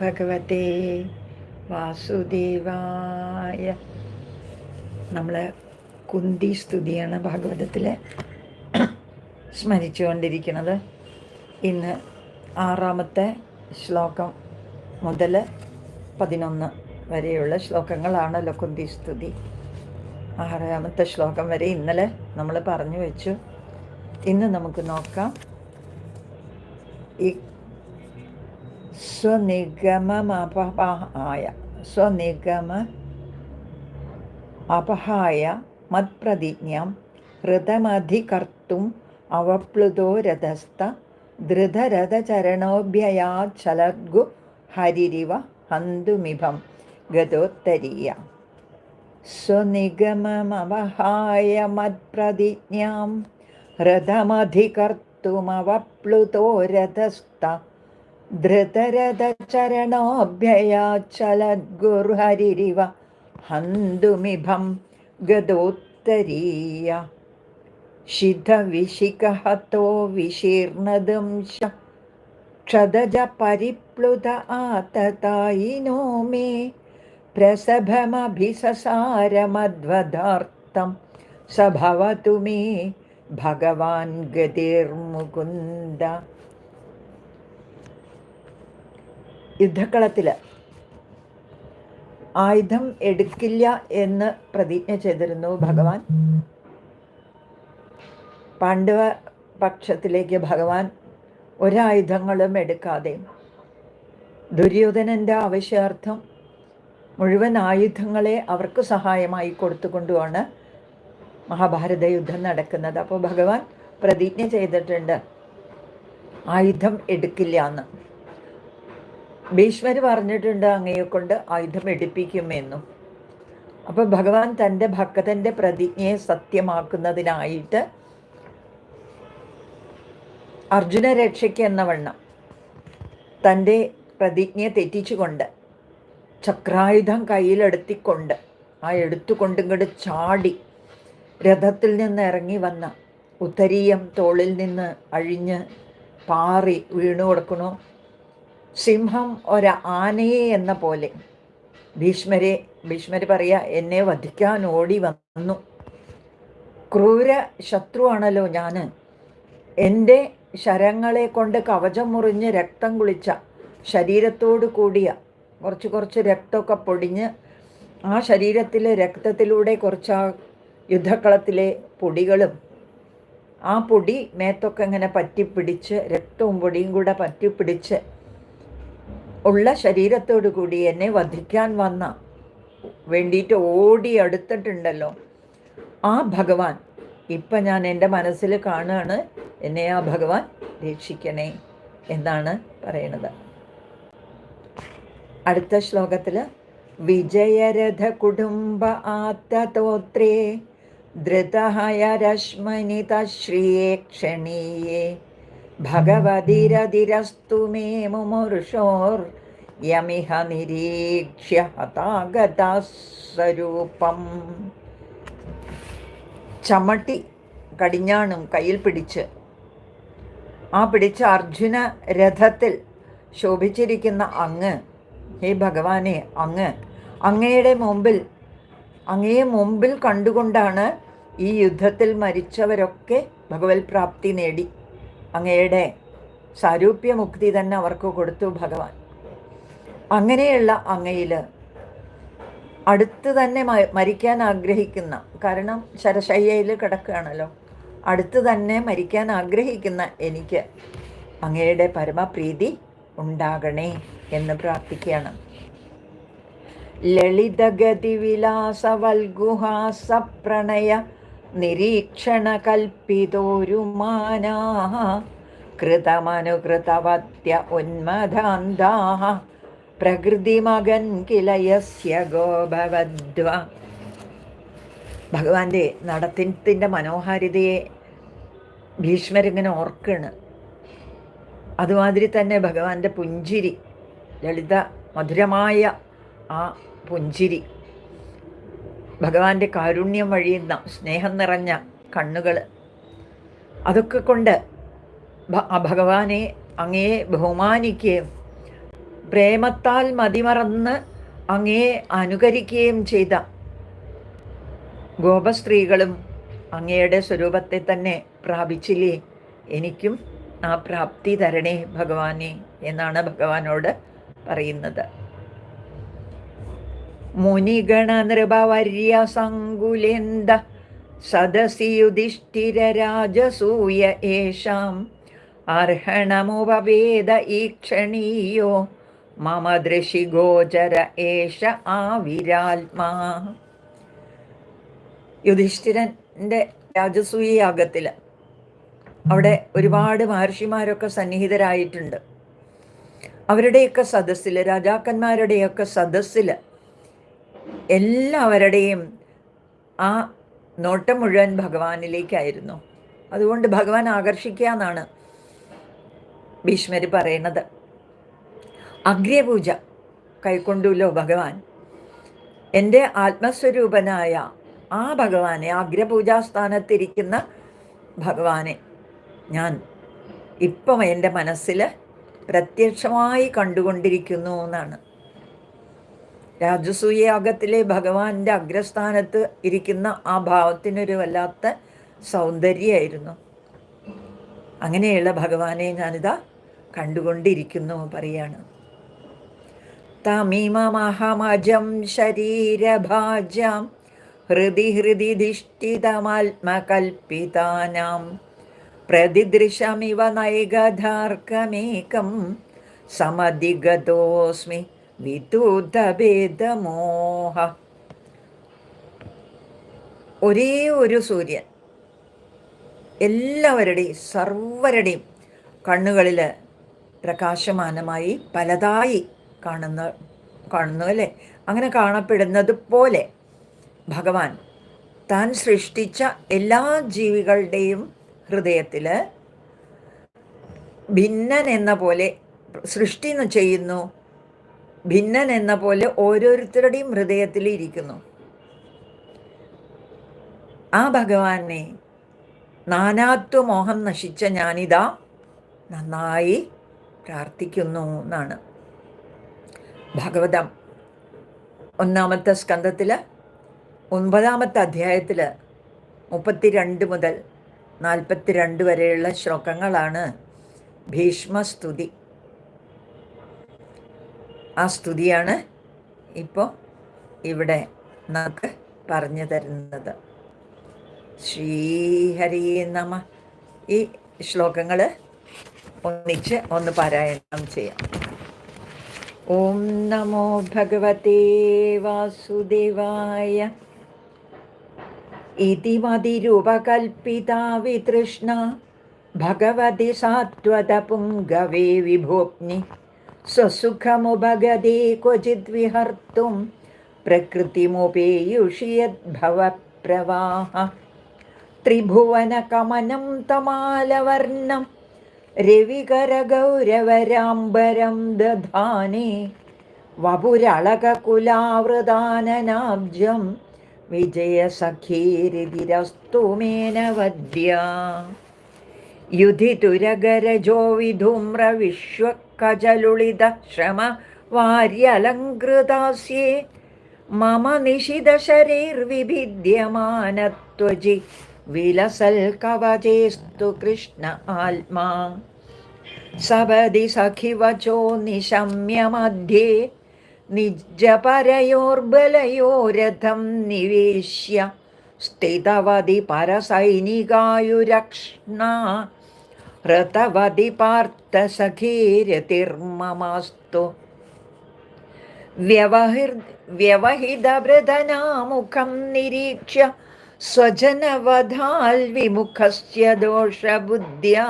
ഭഗവതേ വാസുദേവായ. നമ്മൾ കുന്തി സ്തുതിയാണ് ഭാഗവതത്തിൽ സ്മരിച്ചുകൊണ്ടിരിക്കുന്നത്. ഇന്ന് ആറാമത്തെ ശ്ലോകം മുതൽ പതിനൊന്ന് വരെയുള്ള ശ്ലോകങ്ങളാണല്ലോ കുന്തി സ്തുതി. ആറാമത്തെ ശ്ലോകം വരെ ഇന്നലെ നമ്മൾ പറഞ്ഞു വെച്ചു. ഇന്ന് നമുക്ക് നോക്കാം. ഈ സ്വനിഗമമപഹായ സ്വനിഗമ അപഹായ മത്പ്രതിജ്ഞാം ഹൃതമധികർത്തും അവപ്ലുതോ രഥസ്ഥ ധൃതരഥചരണോഭ്യയാച്ചലദ്ഗു ഹരിരിവ ഹന്തുമിഭം ഗതോത്തരീയ സ്വനിഗമമവഹായ മത്പ്രതിജ്ഞാം ഹൃതമധികർത്തുമവപ്ലുതോ രഥസ്ഥ ധൃതരഥചരണോഭ്യയാച്ചലദ്ഗുർഹരിരിവ ഹന്തുമിഭം ഗതോത്തരീയ. ശിഥവിശിഖഹതോ വിശീർണതും ക്ഷതജ പരിപ്ലുത ആതതായിനോ മേ പ്രസഭമഭിസസാരമധ്വദാർത്ഥം സഭവതു മേ. ഭഗവാൻ ഗതിർമുകുന്ദ. യുദ്ധക്കളത്തിൽ ആയുധം എടുക്കില്ല എന്ന് പ്രതിജ്ഞ ചെയ്തിരുന്നു ഭഗവാൻ. പാണ്ഡവ പക്ഷത്തിലേക്ക് ഭഗവാൻ ഒരായുധങ്ങളും എടുക്കാതെ ദുര്യോധനന്റെ ആവശ്യാർത്ഥം മുഴുവൻ ആയുധങ്ങളെ അവർക്ക് സഹായമായി കൊടുത്തുകൊണ്ടുമാണ് മഹാഭാരത യുദ്ധം നടക്കുന്നത്. അപ്പോൾ ഭഗവാൻ പ്രതിജ്ഞ ചെയ്തിട്ടുണ്ട് ആയുധം എടുക്കില്ല എന്ന്. ഭീഷ്മർ പറഞ്ഞിട്ടുണ്ട് അങ്ങയെ കൊണ്ട് ആയുധം എടുപ്പിക്കുമെന്നും. അപ്പോൾ ഭഗവാൻ തന്റെ ഭക്തന്റെ പ്രതിജ്ഞയെ സത്യമാക്കുന്നതിനായിട്ട് അർജുന രക്ഷയ്ക്ക് എന്ന വണ്ണം തന്റെ പ്രതിജ്ഞയെ തെറ്റിച്ചുകൊണ്ട് ചക്രായുധം കയ്യിലെടുത്തിക്കൊണ്ട് ആ എടുത്തുകൊണ്ട് ഇങ്ങോട്ട് ചാടി രഥത്തിൽ നിന്ന് ഇറങ്ങി വന്ന ഉത്തരീയം തോളിൽ നിന്ന് അഴിഞ്ഞ് പാറി വീണു കൊടുക്കണു. സിംഹം ഒരു ആനയെ എന്ന പോലെ. ഭീഷ്മരെ ഭീഷ്മർ പറയാ എന്നെ വധിക്കാൻ ഓടി വന്നു. ക്രൂര ശത്രുവാണല്ലോ ഞാൻ എന്റെ ശരങ്ങളെ കൊണ്ട് കവചം മുറിഞ്ഞ് രക്തം കുളിച്ച ശരീരത്തോട് കൂടിയ കുറച്ച് കുറച്ച് രക്തമൊക്കെ പൊടിഞ്ഞ് ആ ശരീരത്തിലെ രക്തത്തിലൂടെ കുറച്ച് ആ യുദ്ധക്കളത്തിലെ പൊടികളും ആ പൊടി മേത്തൊക്കെ ഇങ്ങനെ പറ്റിപ്പിടിച്ച് രക്തവും പൊടിയും കൂടെ പറ്റിപ്പിടിച്ച് ഉള്ള ശരീരത്തോടു കൂടി എന്നെ വധിക്കാൻ വന്ന വേണ്ടിയിട്ട് ഓടി അടുത്തിട്ടുണ്ടല്ലോ. ആ ഭഗവാൻ ഇപ്പം ഞാൻ എന്റെ മനസ്സിൽ കാണുകയാണ് എന്നെ ആ ഭഗവാൻ രക്ഷിക്കണേ എന്നാണ് പറയണത്. അടുത്ത ശ്ലോകത്തിൽ വിജയരഥ കുടുംബ ആത്തതോത്രേ ധൃതഹയ രശ്മനിത ശ്രീയേ ക്ഷണീയേ. ഭഗവതിരതിരസ്തു മേ മുമുർഷോർ യമിഹ നിരീക്ഷ്യ ഹതാഗതസ്വരൂപം. ചമട്ടി കടിഞ്ഞാണും കയ്യിൽ പിടിച്ച്. ആ പിടിച്ച അർജുന രഥത്തിൽ ശോഭിച്ചിരിക്കുന്ന അങ്ങ് ഹേ ഭഗവാനെ അങ്ങ്. അങ്ങയുടെ മുമ്പിൽ അങ്ങയെ മുമ്പിൽ കണ്ടുകൊണ്ടാണ് ഈ യുദ്ധത്തിൽ മരിച്ചവരൊക്കെ ഭഗവത് പ്രാപ്തി നേടി. അങ്ങയുടെ സാരൂപ്യമുക്തി തന്നെ അവർക്ക് കൊടുത്തു ഭഗവാൻ. അങ്ങനെയുള്ള അങ്ങയിൽ അടുത്ത് തന്നെ മരിക്കാൻ ആഗ്രഹിക്കുന്ന കാരണം ശരശയ്യയിൽ കിടക്കുകയാണല്ലോ. അടുത്ത് തന്നെ മരിക്കാൻ ആഗ്രഹിക്കുന്ന എനിക്ക് അങ്ങയുടെ പരമപ്രീതി ഉണ്ടാകണേ എന്ന് പ്രാർത്ഥിക്കുകയാണ്. ലളിതഗതി വിലാസവൽഗുഹാസ പ്രണയ നിരീക്ഷണ കൽപ്പിതോരുമാനാ കൃതമനുകൃതവത്യ ഉന്മദാന്താः പ്രകൃതിമകൻ കിലയസ്യ ഗോഭവദ്വ ഭഗവാന്റെ നടത്തിന്റെ മനോഹാരിതയെ ഭീഷ്മരിങ്ങനെ ഓർക്കണ്. അതുമാതിരി തന്നെ ഭഗവാന്റെ പുഞ്ചിരി ലളിത മധുരമായ ആ പുഞ്ചിരി. ഭഗവാന്റെ കാരുണ്യം വഴിയുന്ന സ്നേഹം നിറഞ്ഞ കണ്ണുകൾ അതൊക്കെ കൊണ്ട് ഭഗവാനെ അങ്ങേ ബഹുമാനിക്കുകയും പ്രേമത്താൽ മതിമറന്ന് അങ്ങേ അനുകരിക്കുകയും ചെയ്ത ഗോപസ്ത്രീകളും അങ്ങയുടെ സ്വരൂപത്തെ തന്നെ പ്രാപിച്ചില്ലേ? എനിക്കും ആ പ്രാപ്തി തരണേ ഭഗവാനെ എന്നാണ് ഭഗവാനോട് പറയുന്നത്. സങ്കുലേന്ദ സദസി യുധിഷ്ഠിരരാജസൂയ ഏഷാം. അർഹണമുപവേദ ഈക്ഷണീയോ മമ ദൃശിഗോചര ഏഷ ആവിരാത്മാ യുധിഷ്ഠിരന്റെ രാജസൂയ യാഗത്തിൽ അവിടെ ഒരുപാട് മഹർഷിമാരൊക്കെ സന്നിഹിതരായിട്ടുണ്ട്. അവരുടെയൊക്കെ സദസ്സിൽ രാജാക്കന്മാരുടെയൊക്കെ സദസ്സിൽ എല്ലാവരുടെയും ആ നോട്ടം മുഴുവൻ ഭഗവാനിലേക്കായിരുന്നു. അതുകൊണ്ട് ഭഗവാൻ ആകർഷിക്കുക എന്നാണ് ഭീഷ്മർ പറയുന്നത്. അഗ്രപൂജ കൈക്കൊണ്ടുല്ലോ ഭഗവാൻ. എന്റെ ആത്മസ്വരൂപനായ ആ ഭഗവാനെ അഗ്രപൂജാസ്ഥാനത്തിരിക്കുന്ന ഭഗവാനെ ഞാൻ ഇപ്പം എന്റെ മനസ്സിൽ പ്രത്യക്ഷമായി കണ്ടുകൊണ്ടിരിക്കുന്നു എന്നാണ്. രാജസൂയാഗത്തിലെ ഭഗവാന്റെ അഗ്രസ്ഥാനത്ത് ഇരിക്കുന്ന ആ ഭാവത്തിനൊരു വല്ലാത്ത സൗന്ദര്യമായിരുന്നു. അങ്ങനെയുള്ള ഭഗവാനെ ഞാനിതാ കണ്ടുകൊണ്ടിരിക്കുന്നു പറയാണ്. തമിമമഹമജം ശരീരഭാജം ഹൃദി ഹൃദി ധിഷ്ഠിതമാത്മകൽപ്പിതാനാം പ്രതിദൃശമിവ നൈകധാർക്കമേകം സമധിഗതോസ്മി വിതൂതഭേദമോഹ ഒരേ ഒരു സൂര്യൻ എല്ലാവരുടെയും സർവരുടെയും കണ്ണുകളിൽ പ്രകാശമാനമായി പലതായി കാണുന്ന കാണുന്നു അല്ലേ? അങ്ങനെ കാണപ്പെടുന്നത് പോലെ ഭഗവാൻ താൻ സൃഷ്ടിച്ച എല്ലാ ജീവികളുടെയും ഹൃദയത്തിൽ ഭിന്നൻ എന്ന പോലെ സൃഷ്ടി ചെയ്യുന്നു. ഭിന്നൻ എന്ന പോലെ ഓരോരുത്തരുടെയും ഹൃദയത്തിൽ ഇരിക്കുന്നു. ആ ഭഗവാനെ നാനാത്വ മോഹം നശിച്ച ഞാനിതാ നന്നായി പ്രാർത്ഥിക്കുന്നു എന്നാണ്. ഭഗവതം ഒന്നാമത്തെ സ്കന്ധത്തിൽ ഒൻപതാമത്തെ അധ്യായത്തിൽ മുപ്പത്തിരണ്ട് മുതൽ നാൽപ്പത്തിരണ്ട് വരെയുള്ള ശ്ലോകങ്ങളാണ് ഭീഷ്മസ്തുതി. ആ സ്തുതിയാണ് ഇപ്പോൾ ഇവിടെ നമുക്ക് പറഞ്ഞു തരുന്നത്. ശ്രീഹരി നമ. ഈ ശ്ലോകങ്ങൾ ഒന്നിച്ച് ഒന്ന് പാരായണം ചെയ്യാം. ഓം നമോ ഭഗവതേ വാസുദേവായ. ഇതി മതിരൂപകൽപ്പിതാ വിതൃഷ്ണ. ഭഗവതി സാത്വതപുംഗവേ വിഭോഗ്നി स्वसुखमुपगदे क्वचिद्विहर्तुं प्रकृतिमुपेयुषियद्भवप्रवाहः त्रिभुवनकमनं तमालवर्णं रविकरगौरवराम्बरं दधाने वपुरळककुलावृदाननाब्जं विजयसखीरिधिरस्तु मेनवद्या। മേനവദ്യ യുധിതുരഗരജോ വിധൂമ്രവിശ്വക്കജലുളിത ശ്രമ വാര്യലങ്കൃതാസ്യേ മമ നിശിതശരീർവിഭിദ്യമാനത്വജി. വിലസൽ കവചേസ്തു കൃഷ്ണ ആത്മാ. സപതി സഖിവചോ നിശമ്യ മധ്യേ हृतवदि पार्थसखीर्यतिर्ममास्तु व्यवहिर् व्यवहितवृधनामुखं निरीक्ष्य स्वजनवधाल्विमुखस्य दोषबुद्ध्या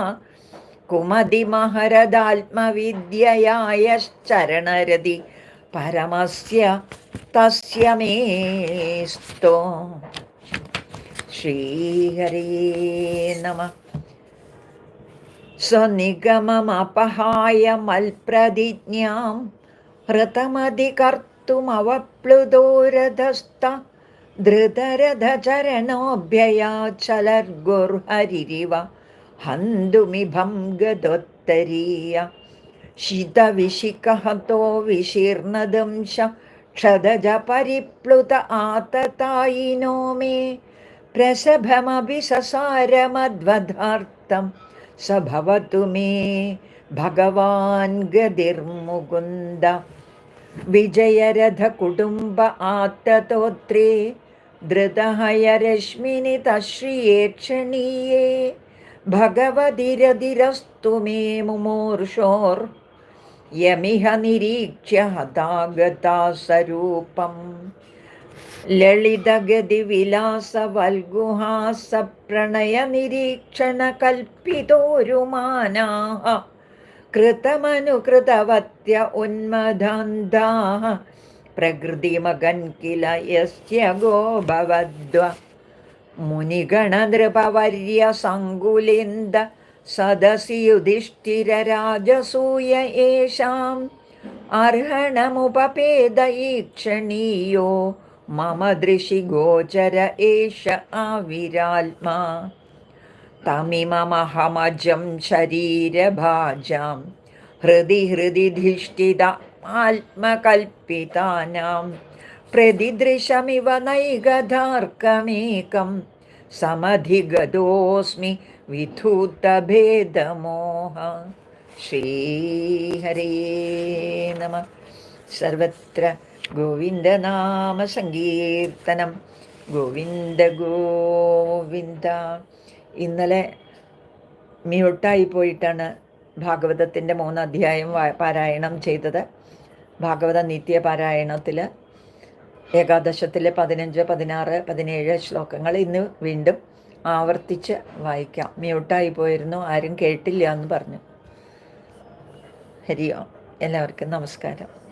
कुमदिमहरदात्मविद्ययायश्चरणरदि परमस्य तस्य मे स्तो। श्रीहरे नमः। തസ്യ മേസ്തോ ശ്രീഹരേ നമ സ്വനിഗമമപഹായ മൽപ്രതിജ്ഞാം ഹൃതമധികർത്തുമവപ്ലുതോരഥസ്ഥ ധൃതരഥചരണോഭ്യയാചലർഗുർഹരിരിവ ഹന്തുമിഭം ഗതോത്തരീയ ശിതവിശിഖഹതോ വിശീർണദംശ स भवतु मे भगवान् गतिर्मुकुन्द विजयरथकुटुम्ब आत्ततोत्रे धृतहयरश्मिनि तश्रिये क्षणीये भगवतिरधिरस्तु मे मुमूर्षोर्यमिह निरीक्ष्य हतागता स्वरूपम् ललितगदिविलासवल्गुहासप्रणयनिरीक्षणकल्पितोरुमानाः कृतमनुकृतवत्य उन्मदान्ताः प्रकृतिमगन् किल यस्य गो भवद्व मुनिगणनृपवर्यसङ्कुलिन्द सदसि युधिष्ठिरराजसूय येषाम् अर्हणमुपपेद ईक्षणीयो मम दृशिगोचर एष आविराल्मा। तमिममहमजं शरीरभाजां, हृदि हृदि धिष्ठित आत्मकल्पितानां। प्रतिदृशमिव नैगधार्कमेकं समधिगतोऽस्मि विधूतभेदमोह। श्रीहरे नमः। सर्वत्र ഗോവിന്ദനാമസങ്കീർത്തനം ഗോവിന്ദ ഗോവിന്ദ. ഇന്നലെ മ്യൂട്ടായി പോയിട്ടാണ് ഭാഗവതത്തിന്റെ മൂന്ന് അധ്യായം പാരായണം ചെയ്തത്. ഭാഗവത നിത്യ പാരായണത്തിൽ ഏകാദശത്തിലെ പതിനഞ്ച് പതിനാറ് പതിനേഴ് ശ്ലോകങ്ങൾ ഇന്ന് വീണ്ടും ആവർത്തിച്ച് വായിക്കാം. മ്യൂട്ടായി പോയിരുന്നു. ആരും കേട്ടില്ല എന്ന് പറഞ്ഞു. ഹരിയോ എല്ലാവർക്കും നമസ്കാരം.